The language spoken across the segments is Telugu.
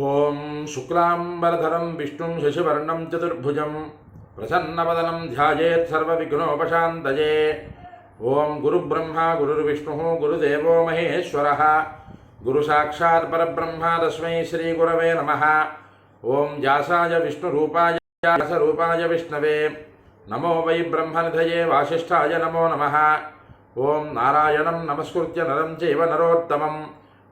ఓం శుక్లాంబరధరం విష్ణుం శశివర్ణం చతుర్భుజం ప్రసన్నవదనం ధ్యాయేత్ సర్వవిఘ్నోపశాంతయే ఓం గురుబ్రహ్మ గురుర్విష్ణు గురుదేవో మహేశ్వర. గురు సాక్షాత్ పరబ్రహ్మ తస్మై శ్రీగురవే నమ. ఓం వ్యాసాయ విష్ణురూపాయ వ్యాసరూపాయ విష్ణవే. నమో వై బ్రహ్మనిధయే వాసిష్ఠాయ నమో నమ. ఓం నారాయణం నమస్కృత్య నరం చైవ నరోత్తమం.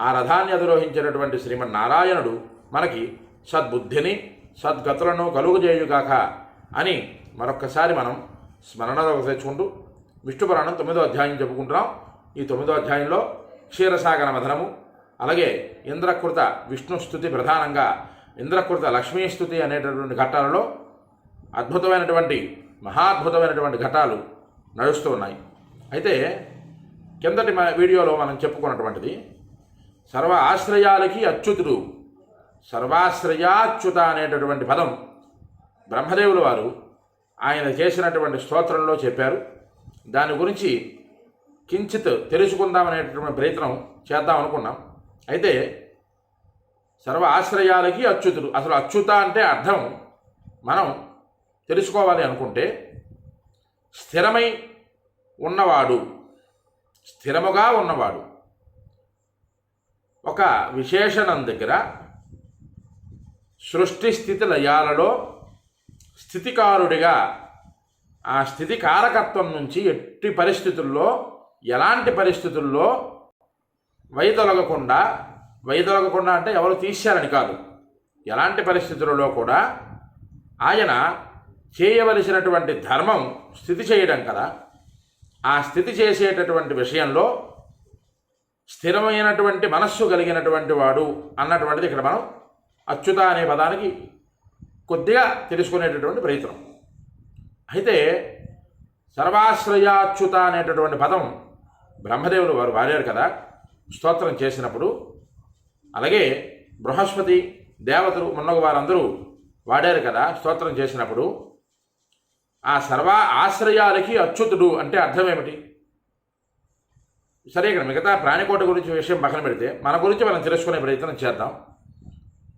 ఆ రథాన్ని అధిరోహించినటువంటి శ్రీమన్నారాయణుడు మనకి సద్బుద్ధిని సద్గతులను కలుగుజేయుగాక అని మరొక్కసారి మనం స్మరణ తెచ్చుకుంటూ విష్ణు పురాణం తొమ్మిదో అధ్యాయం చెప్పుకుంటున్నాం. ఈ తొమ్మిదో అధ్యాయంలో క్షీరసాగర మధనము అలాగే ఇంద్రకృత విష్ణు స్థుతి ప్రధానంగా ఇంద్రకృత లక్ష్మీ స్థుతి అనేటటువంటి ఘట్టాలలో అద్భుతమైనటువంటి మహాద్భుతమైనటువంటి ఘటాలు నడుస్తూ ఉన్నాయి. అయితే కిందటి మ- వీడియోలో మనం చెప్పుకున్నటువంటిది సర్వ ఆశ్రయాలకి అచ్యుతుడు. సర్వాశ్రయాచ్యుత అనేటటువంటి పదం బ్రహ్మదేవుల వారు ఆయన చేసినటువంటి స్తోత్రంలో చెప్పారు. దాని గురించి కించిత్ తెలుసుకుందామనేటటువంటి ప్రయత్నం చేద్దాం అనుకున్నాం. అయితే సర్వ ఆశ్రయాలకి అచ్యుతుడు. అసలు అచ్యుత అంటే అర్థం మనం తెలుసుకోవాలి అనుకుంటే స్థిరమై ఉన్నవాడు స్థిరముగా ఉన్నవాడు ఒక విశేషణం దగ్గర సృష్టి స్థితి లయాలలో స్థితికారుడిగా ఆ స్థితి కారకత్వం నుంచి ఎట్టి పరిస్థితుల్లో ఎలాంటి పరిస్థితుల్లో వైదొలగకుండా వైదొలగకుండా అంటే ఎవరు తీశారని కాదు. ఎలాంటి పరిస్థితులలో కూడా ఆయన చేయవలసినటువంటి ధర్మం స్థితి చేయడం కదా. ఆ స్థితి చేసేటటువంటి విషయంలో స్థిరమైనటువంటి మనస్సు కలిగినటువంటి వాడు అన్నటువంటిది ఇక్కడ మనం అచ్యుత అనే పదానికి కొద్దిగా తెలుసుకునేటటువంటి ప్రయత్నం. అయితే సర్వాశ్రయాచ్యుత అనేటటువంటి పదం బ్రహ్మదేవులు వారు వాడారు కదా స్తోత్రం చేసినప్పుడు. అలాగే బృహస్పతి దేవతలు మున్నగు వారందరూ వాడారు కదా స్తోత్రం చేసినప్పుడు. ఆ సర్వ ఆశ్రయాలకి అచ్యుతుడు అంటే అర్థం ఏమిటి? సరే ఇక్కడ మిగతా ప్రాణికోట గురించి విషయం పక్కన పెడితే మన గురించి మనం తెలుసుకునే ప్రయత్నం చేద్దాం.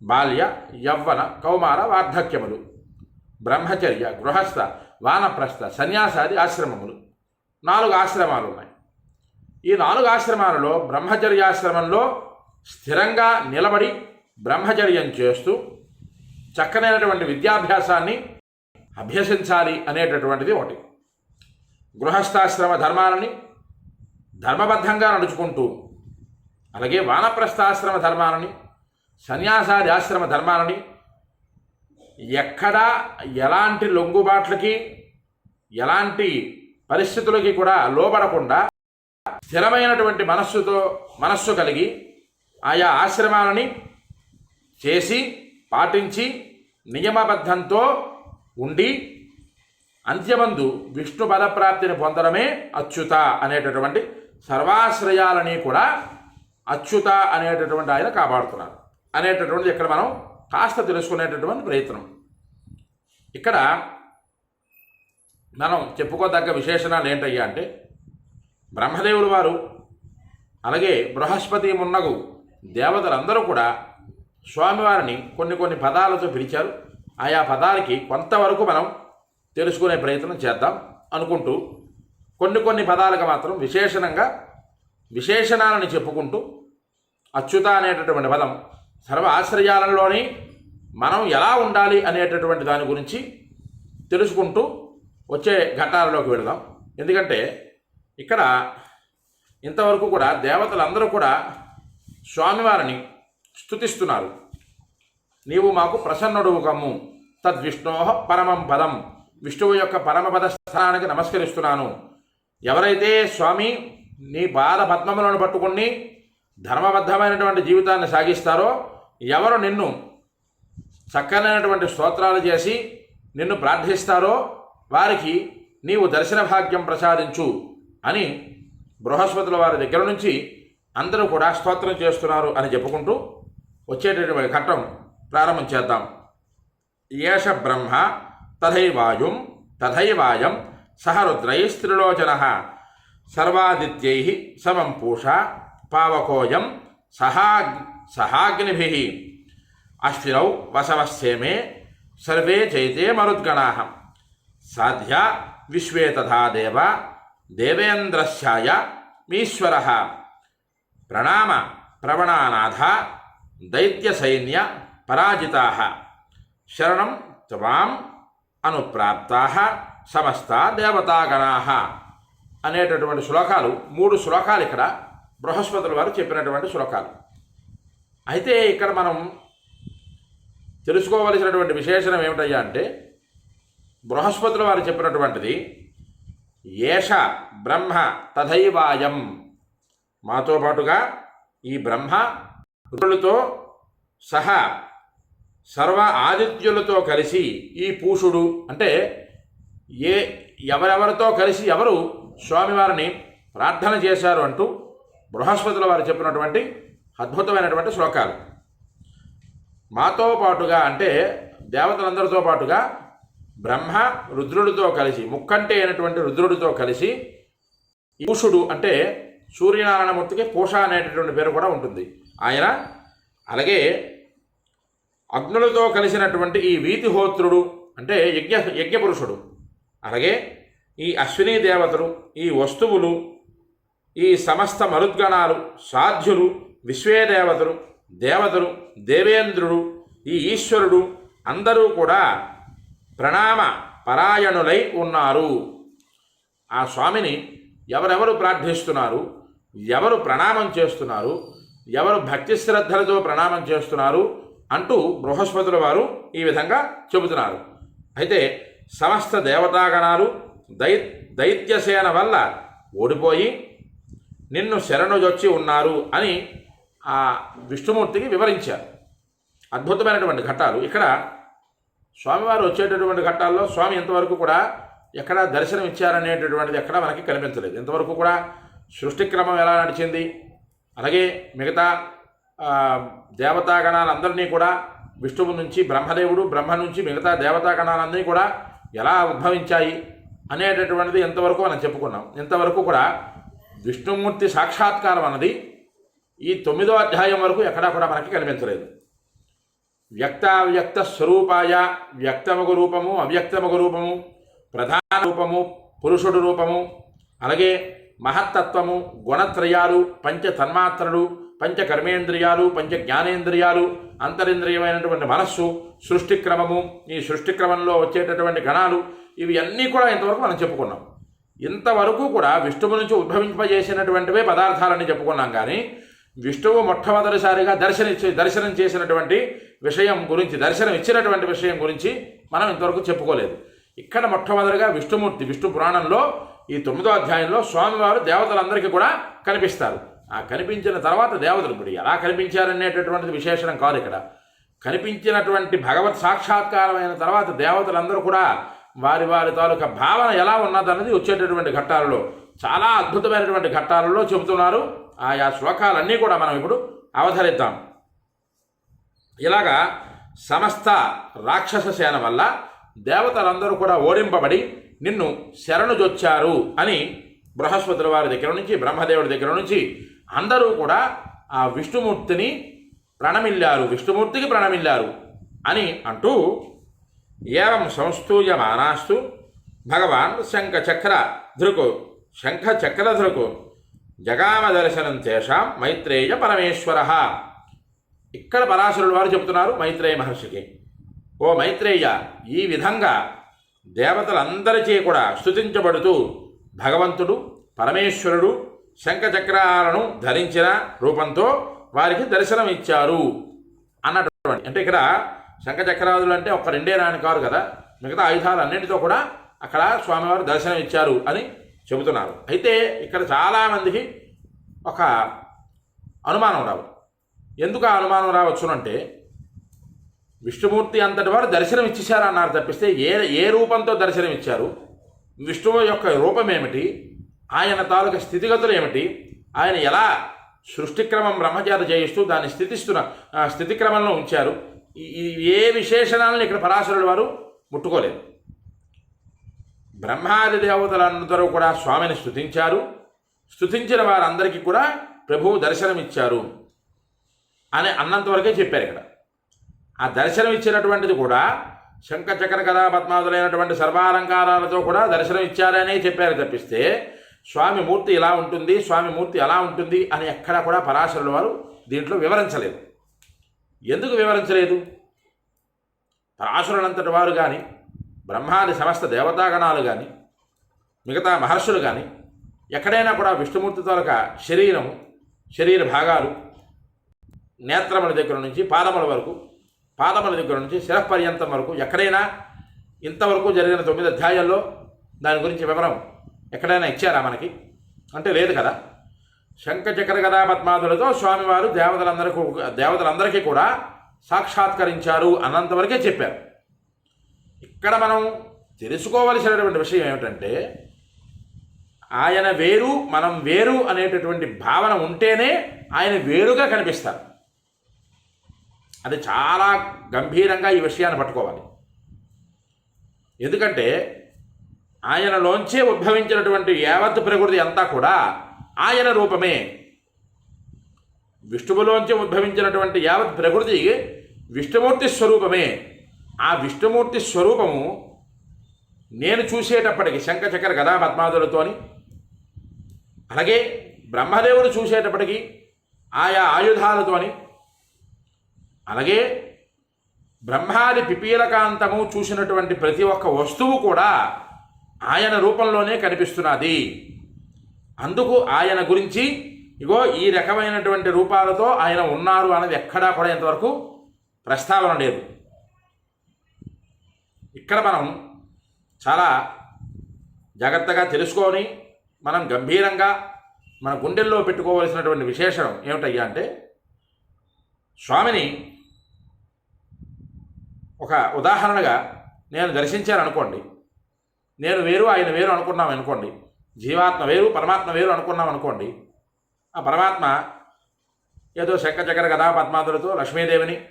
బాల్య యవ్వన కౌమార వార్ధక్యములు బ్రహ్మచర్య గృహస్థ వానప్రస్థ సన్యాసాది ఆశ్రమములు. నాలుగు ఆశ్రమాలు ఉన్నాయి. ఈ నాలుగు ఆశ్రమాలలో బ్రహ్మచర్యాశ్రమంలో స్థిరంగా నిలబడి బ్రహ్మచర్యం చేస్తూ చక్కనైనటువంటి విద్యాభ్యాసాన్ని అభ్యసించాలి అనేటటువంటిది ఒకటి. గృహస్థాశ్రమ ధర్మాలని ధర్మబద్ధంగా నడుచుకుంటూ అలాగే వానప్రస్థాశ్రమ ధర్మాలని సన్యాసాది ఆశ్రమ ధర్మాలని ఎక్కడా ఎలాంటి లొంగుబాట్లకి ఎలాంటి పరిస్థితులకి కూడా లోబడకుండా స్థిరమైనటువంటి మనస్సుతో మనస్సు కలిగి ఆయా ఆశ్రమాలని చేసి పాటించి నియమబద్ధంతో ఉండి అంత్యమందు విష్ణు పదప్రాప్తిని పొందడమే అచ్యుత అనేటటువంటి సర్వాశ్రయాలని కూడా అచ్యుత అనేటటువంటి ఆయన కాపాడుతున్నారు. అనేటటువంటిది ఇక్కడ మనం కాస్త తెలుసుకునేటటువంటి ప్రయత్నం. ఇక్కడ మనం చెప్పుకోదగ్గ విశేషణాలు ఏంటయ్యా అంటే బ్రహ్మదేవులు వారు అలాగే బృహస్పతి మున్నగు దేవతలందరూ కూడా స్వామివారిని కొన్ని కొన్ని పదాలతో పిలిచారు. ఆయా పదాలకి కొంతవరకు మనం తెలుసుకునే ప్రయత్నం చేద్దాం అనుకుంటూ కొన్ని కొన్ని పదాలకు మాత్రం విశేషణంగా విశేషణాలను చెప్పుకుంటూ అచ్యుత అనేటటువంటి పదం సర్వ ఆశ్రయాలలోని మనం ఎలా ఉండాలి అనేటటువంటి దాని గురించి తెలుసుకుంటూ వచ్చే ఘట్టాలలోకి వెళదాం. ఎందుకంటే ఇక్కడ ఇంతవరకు కూడా దేవతలందరూ కూడా స్వామివారిని స్తుతిస్తున్నారు. నీవు మాకు ప్రసన్నుడువు కమ్ము తద్విష్ణోహ పరమం పదం. విష్ణువు యొక్క పరమపద స్థానానికి నమస్కరిస్తున్నాను. ఎవరైతే స్వామి నీ పాద పద్మములను పట్టుకుని ధర్మబద్ధమైనటువంటి జీవితాన్ని సాగిస్తారో ఎవరు నిన్ను చక్కనైనటువంటి స్తోత్రాలు చేసి నిన్ను ప్రార్థిస్తారో వారికి నీవు దర్శన భాగ్యం ప్రసాదించు అని బృహస్పతుల వారి దగ్గర నుంచి అందరూ కూడా స్తోత్రం చేస్తున్నారు అని చెప్పుకుంటూ వచ్చేటటువంటి ఘట్టం ప్రారంభం చేద్దాం. ఏష బ్రహ్మ తథైవాయుం తథైవాయం సహ రుద్రైస్త్రిలోచన సర్వాదిత్యై సమం పూష పావకోయం సహా సహాగ్నిభి అశ్వినౌ వసవస్సేమే సర్వే చైతే మరుద్గణా సాధ్య విశ్వే తథా దేవ దేవేంద్రస్యాయ మీశ్వర ప్రణామ ప్రవణానాథ దైత్యసైన్య పరాజితా శరణం త్వాం అనుప్రాప్తా సమస్త దేవతాగణాహ అనేటటువంటి శ్లోకాలు మూడు శ్లోకాలు ఇక్కడ బృహస్పతుల వారు చెప్పినటువంటి శ్లోకాలు. అయితే ఇక్కడ మనం తెలుసుకోవలసినటువంటి విశేషణం ఏమిటయ్యా అంటే బృహస్పతుల వారు చెప్పినటువంటిది ఏష బ్రహ్మ తథైవాయం. మాతో పాటుగా ఈ బ్రహ్మ రుణులతో సహా సర్వ ఆదిత్యులతో కలిసి ఈ పూషుడు అంటే ఏ ఎవరెవరితో కలిసి ఎవరు స్వామివారిని ప్రార్థన చేశారు అంటూ బృహస్పతుల వారు చెప్పినటువంటి అద్భుతమైనటువంటి శ్లోకాలు. మాతో పాటుగా అంటే దేవతలందరితో పాటుగా బ్రహ్మ రుద్రుడితో కలిసి ముక్కంటే అయినటువంటి రుద్రుడితో కలిసి పూషుడు అంటే సూర్యనారాయణమూర్తికి పూష అనేటటువంటి పేరు కూడా ఉంటుంది. ఆయన అలాగే అగ్నులతో కలిసినటువంటి ఈ వీతిహోత్రుడు అంటే యజ్ఞ యజ్ఞపురుషుడు. అలాగే ఈ అశ్విని దేవతలు ఈ వస్తువులు ఈ సమస్త మరుద్గణాలు సాధ్యులు విశ్వే దేవతలు దేవతలు దేవేంద్రుడు ఈ ఈశ్వరుడు అందరూ కూడా ప్రణామ పరాయణులై ఉన్నారు. ఆ స్వామిని ఎవరెవరు ప్రార్థిస్తున్నారు? ఎవరు ప్రణామం చేస్తున్నారు? ఎవరు భక్తి శ్రద్ధలతో ప్రణామం చేస్తున్నారు? అంటూ బృహస్పతుల వారు ఈ విధంగా చెబుతున్నారు. అయితే సమస్త దేవతాగణాలు దై దైత్యసేన వల్ల ఓడిపోయి నిన్ను శరణుజొచ్చి ఉన్నారు అని ఆ విష్ణుమూర్తికి వివరించారు. అద్భుతమైనటువంటి ఘట్టాలు. ఇక్కడ స్వామివారు వచ్చేటటువంటి ఘట్టాల్లో స్వామి ఇంతవరకు కూడా ఎక్కడ దర్శనం ఇచ్చారనేటటువంటిది ఎక్కడ మనకి కనిపించలేదు. ఇంతవరకు కూడా సృష్టి క్రమం ఎలా నడిచింది? అలాగే మిగతా దేవతాగణాలందరినీ కూడా విష్ణువు నుంచి బ్రహ్మదేవుడు బ్రహ్మ నుంచి మిగతా దేవతాగణాలందరినీ కూడా ఎలా ఉద్భవించాయి అనేటటువంటిది ఎంతవరకు మనం చెప్పుకున్నాం. ఇంతవరకు కూడా విష్ణుమూర్తి సాక్షాత్కారం అన్నది ఈ తొమ్మిదో అధ్యాయం వరకు ఎక్కడా కూడా మనకి కనిపించలేదు. వ్యక్తావ్యక్త స్వరూపాయ వ్యక్తముగు రూపము అవ్యక్తముగు రూపము ప్రధాన రూపము పురుషుడు రూపము అలాగే మహత్తత్వము గుణత్రయాలు పంచ తన్మాత్రలు పంచ కర్మేంద్రియాలు పంచ జ్ఞానేంద్రియాలు అంతరింద్రియమైనటువంటి మనస్సు సృష్టి క్రమము ఈ సృష్టి క్రమంలో వచ్చేటటువంటి గణాలు ఇవి అన్నీ కూడా ఇంతవరకు మనం చెప్పుకున్నాం. ఇంతవరకు కూడా విష్ణువు నుంచి ఉద్భవింపజేసినటువంటివే పదార్థాలని చెప్పుకున్నాం కానీ విష్ణువు మొట్టమొదటిసారిగా దర్శనిచ్చి దర్శనం చేసినటువంటి విషయం గురించి దర్శనం ఇచ్చినటువంటి విషయం గురించి మనం ఇంతవరకు చెప్పుకోలేదు. ఇక్కడ మొట్టమొదటిగా విష్ణుమూర్తి విష్ణు పురాణంలో ఈ తొమ్మిదో అధ్యాయంలో స్వామివారు దేవతలందరికీ కూడా కనిపిస్తారు. ఆ కనిపించిన తర్వాత దేవతలు ఇప్పుడు ఎలా కనిపించారనేటటువంటిది విశేషణం కాదు ఇక్కడ. కనిపించినటువంటి భగవత్ సాక్షాత్కారమైన తర్వాత దేవతలందరూ కూడా వారి వారి తాలూకా భావన ఎలా ఉన్నదన్నది వచ్చేటటువంటి ఘట్టాలలో చాలా అద్భుతమైనటువంటి ఘట్టాలలో చెబుతున్నారు. ఆయా శ్లోకాలన్నీ కూడా మనం ఇప్పుడు అవతరిద్దాం ఇలాగా సమస్త రాక్షస సేన వల్ల దేవతలందరూ కూడా ఓడింపబడి నిన్ను శరణుజొచ్చారు అని బృహస్పతుల వారి దగ్గర నుంచి బ్రహ్మదేవుడి దగ్గర నుంచి అందరూ కూడా ఆ విష్ణుమూర్తిని ప్రణమిల్లారు విష్ణుమూర్తికి ప్రణమిల్లారు అని అంటూ ఏవం సంస్తూయమానాస్తు భగవాన్ శంఖచక్ర ధృకు శంఖచక్ర ధృకు జగామ దర్శనం తేషాం మైత్రేయ పరమేశ్వర. ఇక్కడ పరాశరుడు వారు చెబుతున్నారు మైత్రేయ మహర్షికి. ఓ మైత్రేయ ఈ విధంగా దేవతలందరిచే కూడా స్థుతించబడుతూ భగవంతుడు పరమేశ్వరుడు శంఖచక్రాలను ధరించిన రూపంతో వారికి దర్శనం ఇచ్చారు అన్నటువంటి. అంటే ఇక్కడ శంఖచక్రాదులు అంటే ఒక రెండే రాని కారు కదా. మిగతా ఆయుధాలు అన్నింటితో కూడా అక్కడ స్వామివారు దర్శనం ఇచ్చారు అని చెబుతున్నారు. అయితే ఇక్కడ చాలామందికి ఒక అనుమానం రావు ఎందుకు ఆ అనుమానం రావచ్చునంటే విష్ణుమూర్తి అంతటి వారు దర్శనం ఇచ్చేశారు అన్నారు తప్పిస్తే ఏ ఏ రూపంతో దర్శనం ఇచ్చారు విష్ణువు యొక్క రూపం ఏమిటి ఆయన తాలూకా స్థితిగతులు ఏమిటి? ఆయన ఎలా సృష్టిక్రమం బ్రహ్మచారి చేయిస్తూ దాన్ని స్థితిస్తున్న స్థితిక్రమంలో ఉంచారు? ఏ విశేషణాలను ఇక్కడ పరాశరుడు వారు ముట్టుకోలేదు. బ్రహ్మాది దేవతలందరూ కూడా స్వామిని స్తుతించారు. స్తుతించిన వారందరికీ కూడా ప్రభువు దర్శనమిచ్చారు అని అన్నంతవరకే చెప్పారు ఇక్కడ. ఆ దర్శనం ఇచ్చినటువంటిది కూడా శంఖ చక్ర కథా పద్మాదులైనటువంటి సర్వాలంకారాలతో కూడా దర్శనం ఇచ్చారనే చెప్పారు తప్పిస్తే స్వామి మూర్తి ఇలా ఉంటుంది స్వామి మూర్తి ఎలా ఉంటుంది అని ఎక్కడా కూడా పరాశరుల వారు దీంట్లో వివరించలేదు. ఎందుకు వివరించలేదు? పరాశరులంతటి వారు కానీ బ్రహ్మాది సమస్త దేవతాగణాలు కానీ మిగతా మహర్షులు కానీ ఎక్కడైనా కూడా విష్ణుమూర్తి తాలూక శరీరము శరీర భాగాలు నేత్రముల దగ్గర నుంచి పాదముల వరకు పాదముల దగ్గర నుంచి శిరపర్యంతం వరకు ఎక్కడైనా ఇంతవరకు జరిగిన తొమ్మిది అధ్యాయాల్లో దాని గురించి వివరం ఎక్కడైనా ఇచ్చారా మనకి? అంటే లేదు కదా. శంఖచక్ర గదా పద్మాదులతో స్వామివారు దేవతలందరికీ దేవతలందరికీ కూడా సాక్షాత్కరించారు అన్నంతవరకే చెప్పారు. ఇక్కడ మనం తెలుసుకోవలసినటువంటి విషయం ఏమిటంటే ఆయన వేరు మనం వేరు అనేటటువంటి భావన ఉంటేనే ఆయన వేరుగా కనిపిస్తారు. అది చాలా గంభీరంగా ఈ విషయాన్ని పట్టుకోవాలి. ఎందుకంటే ఆయనలోంచే ఉద్భవించినటువంటి యావత్ ప్రకృతి అంతా కూడా ఆయన రూపమే. విష్ణువులోంచి ఉద్భవించినటువంటి యావత్ ప్రకృతి విష్ణుమూర్తి స్వరూపమే. ఆ విష్ణుమూర్తి స్వరూపము నేను చూసేటప్పటికి శంఖచక్ర గదా పద్మాదులతోని అలాగే బ్రహ్మదేవుడు చూసేటప్పటికి ఆయా ఆయుధాలతోని అలాగే బ్రహ్మాది పిపీలకాంతము చూసినటువంటి ప్రతి ఒక్క వస్తువు కూడా ఆయన రూపంలోనే కనిపిస్తున్నది. అందుకు ఆయన గురించి ఇగో ఈ రకమైనటువంటి రూపాలతో ఆయన ఉన్నారు అన్నది ఎక్కడా కూడా ఇంతవరకు ప్రస్తావన లేదు. ఇక్కడ మనం చాలా జాగ్రత్తగా తెలుసుకొని మనం గంభీరంగా మన గుండెల్లో పెట్టుకోవలసినటువంటి విశేషం ఏమిటయ్యా అంటే స్వామిని ఒక ఉదాహరణగా నేను దర్శించాను అనుకోండి నేను వేరు ఆయన వేరు అనుకున్నాం అనుకోండి. జీవాత్మ వేరు పరమాత్మ వేరు అనుకున్నాం అనుకోండి. ఆ పరమాత్మ ఏదో శంఖ చక్ర కథా పద్మాదులతో లక్ష్మీదేవిని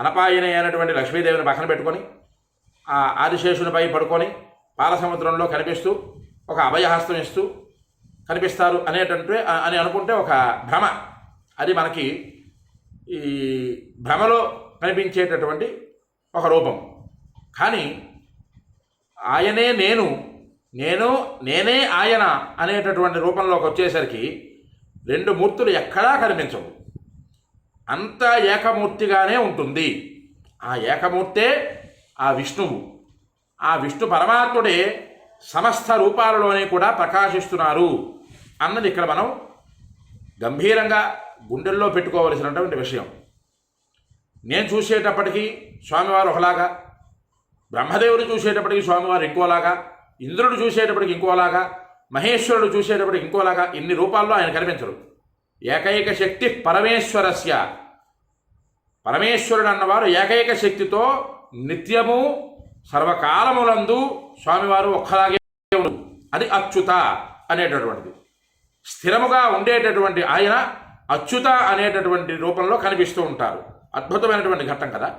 అనపాయన అయినటువంటి లక్ష్మీదేవిని పక్కన పెట్టుకొని ఆ ఆదిశేషునిపై పడుకొని పాలసముద్రంలో కనిపిస్తూ ఒక అభయహస్తం ఇస్తూ కనిపిస్తారు అనేటంటే అని అనుకుంటే ఒక భ్రమ. అది మనకి ఈ భ్రమలో కనిపించేటటువంటి ఒక రూపం. కానీ ఆయనే నేను. నేను నేనే ఆయన అనేటటువంటి రూపంలోకి వచ్చేసరికి రెండు మూర్తులు ఎక్కడా కనిపించవు. అంత ఏకమూర్తిగానే ఉంటుంది. ఆ ఏకమూర్తే ఆ విష్ణువు. ఆ విష్ణు పరమాత్ముడే సమస్త రూపాలలోనే కూడా ప్రకాశిస్తున్నారు అన్నది ఇక్కడ మనం గంభీరంగా గుండెల్లో పెట్టుకోవలసినటువంటి విషయం. నేను చూసేటప్పటికీ స్వామివారు ఒకలాగా బ్రహ్మదేవుడు చూసేటప్పటికి స్వామివారు ఇంకోలాగా ఇంద్రుడు చూసేటప్పటికి ఇంకోలాగా మహేశ్వరుడు చూసేటప్పటికి ఇంకోలాగా ఇన్ని రూపాల్లో ఆయన కనిపించరు. ఏకైక శక్తి పరమేశ్వరస్య. పరమేశ్వరుడు అన్నవారు ఏకైక శక్తితో నిత్యము సర్వకాలములందు స్వామివారు ఒక్కలాగే అది అచ్యుత అనేటటువంటిది. స్థిరముగా ఉండేటటువంటి ఆయన అచ్యుత అనేటటువంటి రూపంలో కనిపిస్తూ ఉంటారు. అద్భుతమైనటువంటి ఘట్టం కదా.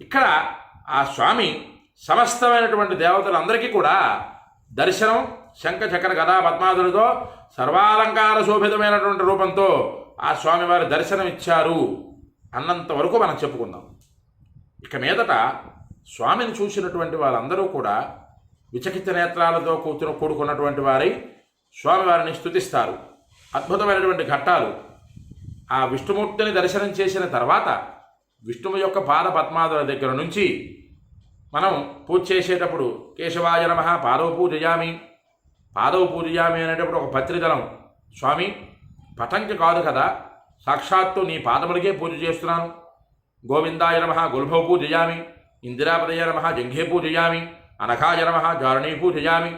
ఇక్కడ ఆ స్వామి సమస్తమైనటువంటి దేవతలందరికీ కూడా దర్శనం శంఖ చక్ర గదా పద్మాదులతో సర్వాలంకార శోభితమైనటువంటి రూపంతో ఆ స్వామివారి దర్శనం ఇచ్చారు అన్నంత వరకు మనం చెప్పుకుందాం. ఇక మీదట స్వామిని చూసినటువంటి వాళ్ళందరూ కూడా విచకిత నేత్రాలతో కూర్చుని కూడుకున్నటువంటి వారై స్వామివారిని స్తుతిస్తారు. అద్భుతమైనటువంటి ఘట్టాలు. ఆ విష్ణుమూర్తిని దర్శనం చేసిన తర్వాత విష్ణువు యొక్క పాద పద్మాదుల దగ్గర నుంచి మనం పూజ చేసేటప్పుడు కేశవాయ నమ పాదవ పూజయామి. పాదవ పూజయామి అనేటప్పుడు ఒక పత్రిదలం స్వామి పటంకి కాదు కదా సాక్షాత్తు నీ పాదములకే పూజ చేస్తున్నాను. గోవిందాయ నమ గుల్భవ పూజయామి. ఇందిరాపదయ నమ జంఘే పూజయామి. అనఘాయ నమ జారుణీ పూజయామి.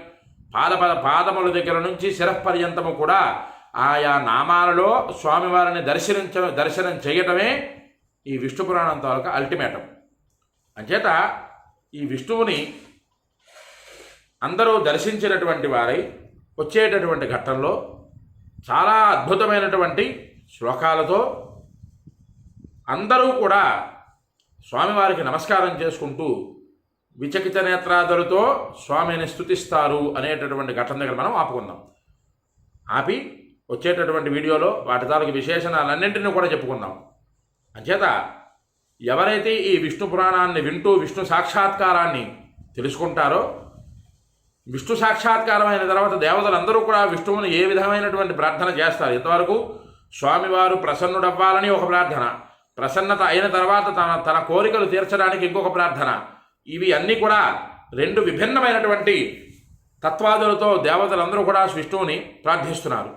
పాద పాదముల దగ్గర నుంచి శిరపర్యంతము కూడా ఆయా నామాలలో స్వామివారిని దర్శనించ దర్శనం చేయటమే ఈ విష్ణు పురాణం తాలూకా అల్టిమేటం అంచేత ఈ విష్ణువుని అందరూ దర్శించినటువంటి వారై వచ్చేటటువంటి ఘట్టంలో చాలా అద్భుతమైనటువంటి శ్లోకాలతో అందరూ కూడా స్వామివారికి నమస్కారం చేసుకుంటూ విచకిత నేత్రాదులతో స్వామిని స్థుతిస్తారు అనేటటువంటి ఘటన దగ్గర మనం ఆపుకుందాం. ఆపి వచ్చేటటువంటి వీడియోలో వాటి తాలూకు విశేషణాలన్నింటినీ కూడా చెప్పుకుందాం. అంచేత ఎవరైతే ఈ విష్ణు పురాణాన్ని వింటూ విష్ణు సాక్షాత్కారాన్ని తెలుసుకుంటారో విష్ణు సాక్షాత్కారం అయిన తర్వాత దేవతలందరూ కూడా విష్ణువుని ఏ విధమైనటువంటి ప్రార్థన చేస్తారు? ఇంతవరకు స్వామివారు ప్రసన్నుడవ్వాలని ఒక ప్రార్థన ప్రసన్నత అయిన తర్వాత తన తన కోరికలు తీర్చడానికి ఇంకొక ప్రార్థన. ఇవి అన్నీ కూడా రెండు విభిన్నమైనటువంటి తత్వాదులతో దేవతలందరూ కూడా విష్ణువుని ప్రార్థిస్తున్నారు.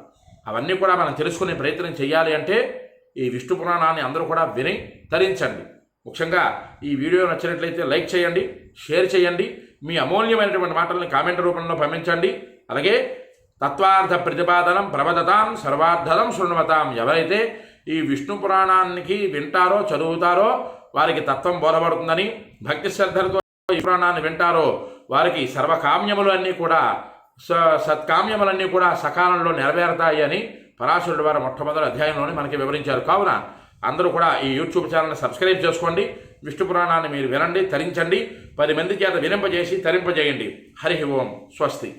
అవన్నీ కూడా మనం తెలుసుకునే ప్రయత్నం చేయాలి అంటే ఈ విష్ణు పురాణాన్ని అందరూ కూడా విని తరించండి. ముఖ్యంగా ఈ వీడియో నచ్చినట్లయితే లైక్ చేయండి షేర్ చేయండి మీ అమూల్యమైనటువంటి మాటలను కామెంట్ రూపంలో పంపించండి. అలాగే తత్వార్థ ప్రతిపాదనం ప్రవదతాం సర్వార్థదం శృణవతాం ఎవరైతే ఈ విష్ణు పురాణానికి వింటారో చదువుతారో వారికి తత్వం బోధపడుతుందని భక్తి శ్రద్ధలతో ఈ పురాణాన్ని వింటారో వారికి సర్వకామ్యములు అన్నీ కూడా స సత్కామ్యములన్నీ కూడా సకాలంలో నెరవేరతాయి అని పరాశరుడు వారి మొట్టమొదటి అధ్యాయంలోనే మనకి వివరించారు. కావున అందరూ కూడా ఈ యూట్యూబ్ ఛానల్ని సబ్స్క్రైబ్ చేసుకోండి. విష్ణు పురాణాన్ని మీరు వినండి తరించండి. పది మంది చేత వినింపజేసి తరింపజేయండి. హరి ఓం స్వస్తి.